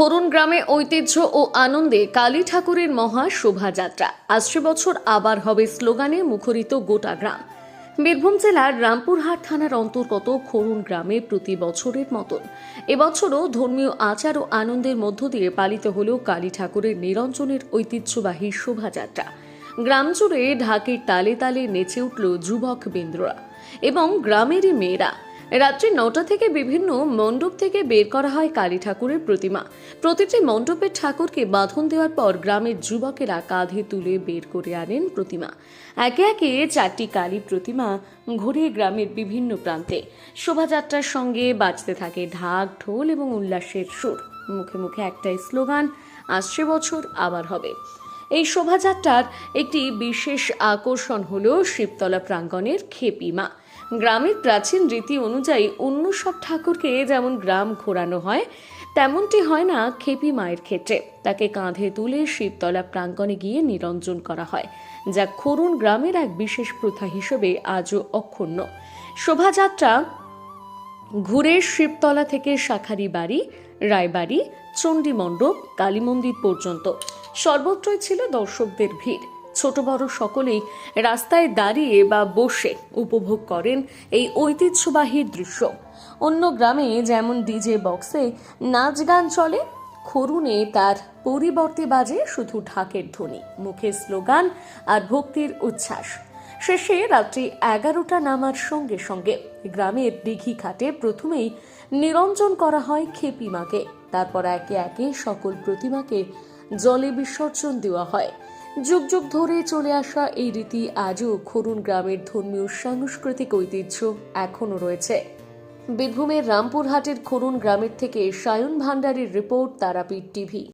করুণ গ্রামে ঐতিহ্য ও আনন্দে কালী ঠাকুরের মহা শোভাযাত্রা। আসছে বছর আবার হবে স্লোগানে মুখরিত গোটা গ্রাম। বীরভূম জেলার রামপুরহাট থানার অন্তর্গত খরুন গ্রামে প্রতি বছরের মতন। এবছরও ধর্মীয় আচার ও আনন্দের মধ্য দিয়ে পালিত হল কালী ঠাকুরের নিরঞ্জনের ঐতিহ্যবাহী শোভাযাত্রা। গ্রাম জুড়ে ঢাকের তালে তালে নেচে উঠল যুবক বিন্দ্ররা এবং গ্রামেরই মেয়েরা। রাত্রি নটা থেকে বিভিন্ন মণ্ডপ থেকে বের করা হয় কালী ঠাকুরের প্রতিমা। প্রতিটি মণ্ডপের ঠাকুরকে বাঁধন দেওয়ার পর গ্রামের যুবকেরা কাঁধে তুলে বের করে আনেন প্রতিমা। একে একে চারটি কালী প্রতিমা ঘুরিয়ে গ্রামের বিভিন্ন প্রান্তে। শোভাযাত্রার সঙ্গে বাজতে থাকে ঢাক, ঢোল এবং উল্লাসের সুর। মুখে মুখে একটাই স্লোগান, আসছে বছর, আবার হবে। এই শোভাযাত্রার একটি বিশেষ আকর্ষণ হল শিবতলা প্রাঙ্গণের খেপিমা গ্রামের প্রাচীন রীতি অনুযায়ী অন্য সব ঠাকুরকে যেমন গ্রাম ঘোরানো হয়, তেমনটি হয় না খেপি মায়ের ক্ষেত্রে। তাকে কাঁধে তুলে শিবতলা প্রাঙ্গণে গিয়ে নিরঞ্জন করা হয়, যা খরুন গ্রামের এক বিশেষ প্রথা হিসেবে আজও অক্ষুণ্ণ। শোভাযাত্রা ঘুরে শিবতলা থেকে শাখারি বাড়ি, রায়বাড়ি, চণ্ডী মণ্ডপ, কালী মন্দির পর্যন্ত। সর্বত্রই ছিল দর্শকদের ভিড়। ছোট বড় সকলেই রাস্তায় দাঁড়িয়ে বা বসে উপভোগ করেন এই ঐতিহ্যবাহী দৃশ্য। অন্য গ্রামে যেমন ডিজে বক্সে নাচ গান চলে, খরুনে তার পরিবর্তে বাজে শুধু ঢাকের ধ্বনি মুখে স্লোগান আর ভক্তির উচ্ছ্বাস। শেষে রাত্রি এগারোটা নামার সঙ্গে সঙ্গে গ্রামের দিঘি ঘাটে প্রথমেই নিরঞ্জন করা হয় খেপিমাকে তারপর একে একে সকল প্রতিমাকে জলে বিসর্জন দেওয়া হয়। যুগ যুগ ধরে চলে আসা এই রীতি আজও খরুন গ্রামের ধর্মীয় সাংস্কৃতিক ঐতিহ্য এখনও রয়েছে। বীরভূমের রামপুরহাটের খরুন গ্রামের থেকে সায়ন ভান্ডারীর রিপোর্ট, তারাপীঠ টিভি।